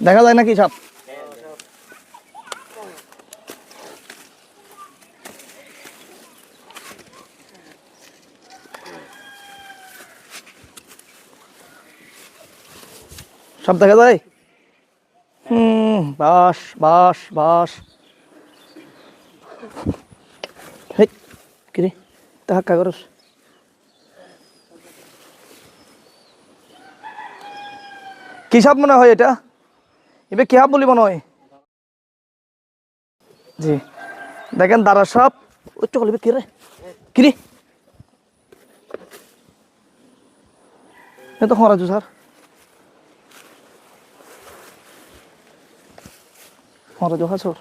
দেখা যায় নাকি সাপ সব দেখা যায়? হুম, বাস বাস বাস। কিরে ধাক্কা করস। কি সাপ মনে হয় এটা? এবার কি হাব বলি মনে হয় জি। দেখেন দাঁড়া সাপ। ওই তো কি রে? কিরে এ তো হরাজু স্যার। হরাজু হাসর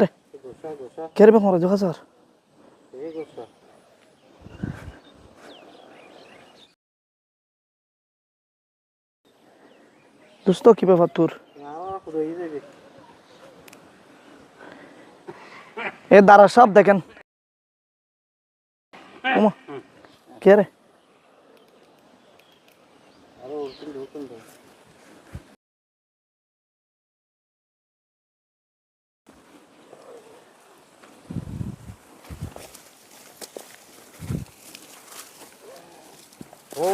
রে? কে রে খরাজু হাসর দোস্ত কি ব্যাপার তোর? এ দাঁড়া সব দেখেন। কে ও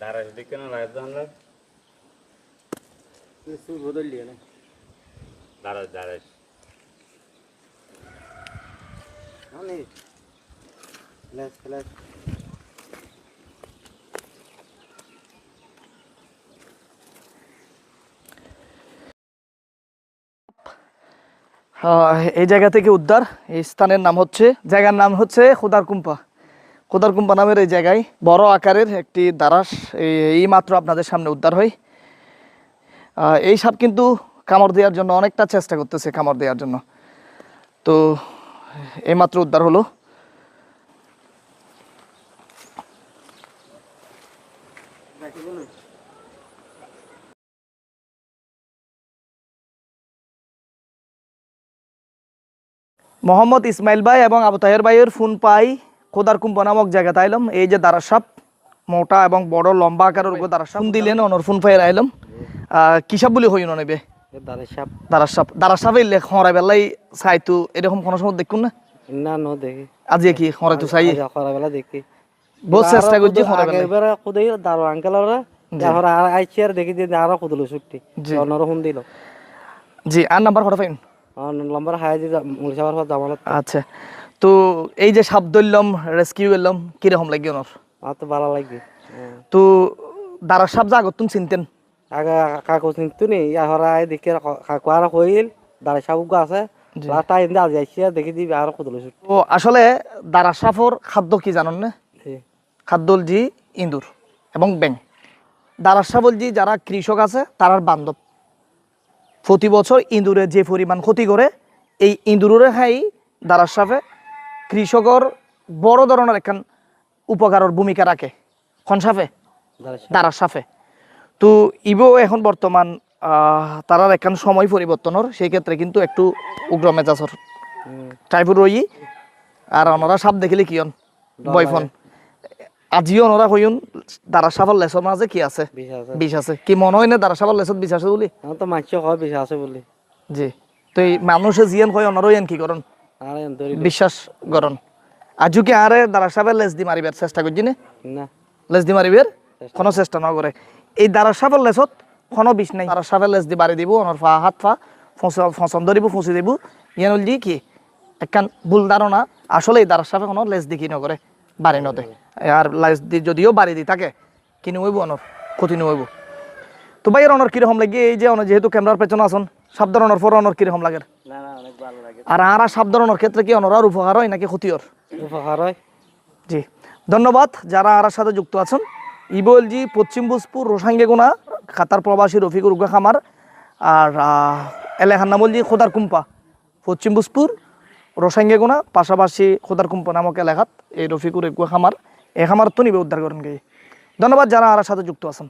দাঁড়াস দিকে না জানলে সুর বদলিয়ে না এই জায়গা থেকে উদ্ধার এই স্থানের নাম হচ্ছে জায়গার নাম হচ্ছে খোদার কুম্পা খোদার কুম্পা নামের এই জায়গায় বড় আকারের একটি দারাস এই মাত্র আপনাদের সামনে উদ্ধার হয়। এই সাপ কিন্তু কামড় দেওয়ার জন্য অনেকটা চেষ্টা করতেছে কামড় দেওয়ার জন্য। তো এই মাত্র উদ্ধার হলো। মোহাম্মদ ইসমাইল ভাই এবং আবু তাহের ভাইয়ের ফোন পাই খোদার কুম্প নামক জায়গা তাইলাম এই যে দারাসাপ মোটা এবং বড় লম্বা আকারের উপর দারাসাপ। ফোন দিলেন অনর ফোন পাই আইলাম। আহ, কি সাপ বলি হইন নেবে? দারে সাপ দারাসাপ। দারাসাপ এলে খরা বেলাই চাইতো এরকম কোনো সময় দেখুন না? না ন দেখি। আজি কি খরা তো চাই? খরা বেলা দেখি। বহুত চেষ্টা করছি খরা বেলাই। এবারে খুদাই দারো আঙ্কেলরা আর আইছি আর দেখি যে আরও খুদলো ছুটি দিল। জি আর নাম্বার খরা পাইন লম্বার হাই পর জামালত আচ্ছা। তো এই যে সাপ ধরলাম রেস্কিউ করলাম কীরকম লাগে ওনার? আমার তো ভালো লাগে। তো দারাসাপ যা আগতুন চিনতেন? আগে কাকু চিন্তু নি ইয়ার আই কাকু আর কইল দারে সাপ আছে। জি। টাইম আজ আর দেখি দিবি আর ছুটি। তো আসলে দারাসাপর খাদ্য কি জানেন না? খাদ্য জি ইঁদুর এবং ব্যাং দারাসা বলছি যারা কৃষক আছে তারার বান্ধব। প্রতি বছর ইঁদুরে যে পরিমাণ ক্ষতি করে এই ইঁদুরে খাই দারাসাপে কৃষকর বড় ধরনের একখান উপকারের ভূমিকা রাখে। খনসাফে দারে সাপ দারাসাফে তো ইবো এখন বর্তমান তারার একখান সময় পরিবর্তনের সেই ক্ষেত্রে কিন্তু একটু উগ্র মেজাজর। টাইপের রই আর ওনারা সাপ দেখিলে কিয়ন বয়ফন আজিও ওনারা হইন দারা সাফার লেসর মাঝে কি আছে? বিষ আছে। কি মনে হয় না দারা সাফার লেসর বিষ আছে বলি? তো মাছ হয় বিশ আছে বলি। জি। তো এই মানুষে জিয়ান হয় ওনারও ইয়ান কি করন? বিশ্বাস করন। আজু কি আরে দারা লেস দি মারিবার চেষ্টা করছি না? লেস দি মারিবার? কোনো চেষ্টা না করে। এই দারা লেসত কোনো বিষ নাই। দারা লেস দি বাড়ি দিব ওনার ফা হাত ফা ফসন ধরিব ফুঁসি দিব। ইয়ান কি? একখান ভুল ধারণা। আসলে এই দারা সাফে কোনো লেস দি কি নকরে বাড়ি নদে। আর লেস দি যদিও বাড়ি দি থাকে কি নইব অনর ক্ষতি নইব তো ভাই অনর কীরকম লাগে? এই যে অনর যেহেতু ক্যামেরার পেছনে আসুন সাপ ধরানোর পর অনর কীরকম লাগে। আর আর সাপ ধরানোর ক্ষেত্রে কি অনর? আর উপকার হয় নাকি ক্ষতি উপকার হয়। জি। ধন্যবাদ যারা আর সাথে যুক্ত আছেন। ইবল জি পশ্চিম ভোজপুর রোসাঙ্গেগুনা খাতার প্রবাসী রফিকুর উগা খামার আর এলাকার নাম খোদার কুম্পা পশ্চিম ভোজপুর রোসাঙ্গেগুনা পাশাপাশি খোদার কুম্পা নামক এলাকাত এই রফিকুর উগা খামার এই খামার তো নিবে উদ্ধার করেন গে। ধন্যবাদ যারা আর সাথে যুক্ত আছেন।